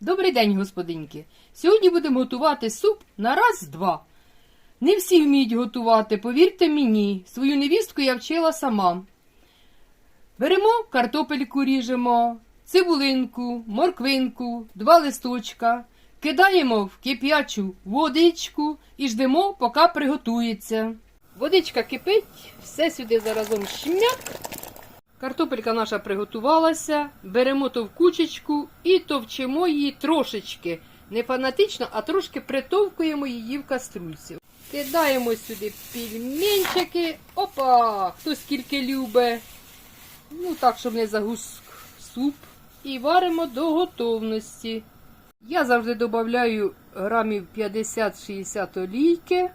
Добрий день, господинки. Сьогодні будемо готувати суп на раз-два. Не всі вміють готувати, повірте мені. Свою невістку я вчила сама. Беремо картопельку ріжемо, цибулинку, морквинку, два листочка, кидаємо в кип'ячу водичку і ждемо, поки приготується. Водичка кипить, все сюди заразом шмяк. Картопелька наша приготувалася, беремо то в кучечку і товчимо її трошечки. Не фанатично, а трошки притовкуємо її в каструльці. Кидаємо сюди пельменчики. Опа! Хто скільки любить. Ну так, щоб не загус суп. І варимо до готовності. Я завжди додаю грамів 50-60 олійки.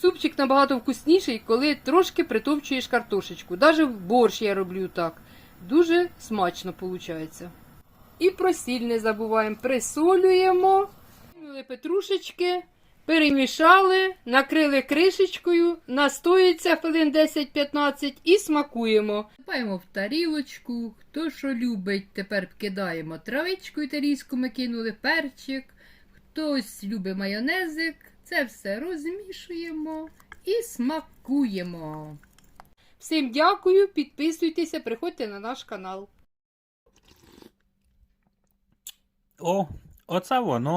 Супчик набагато вкусніший, коли трошки притовчуєш картошечку. Даже в борщ я роблю так. Дуже смачно виходить. І про сіль не забуваємо. Присолюємо, кинули петрушечки, перемішали, накрили кришечкою, настоїться хвилин 10-15 і смакуємо. Купаємо в тарілочку. Хто що любить, тепер кидаємо травичку італійську, ми кинули перчик. Хтось любить майонезик. Це все розмішуємо і смакуємо. Всім дякую, підписуйтеся, приходьте на наш канал. О, оце воно.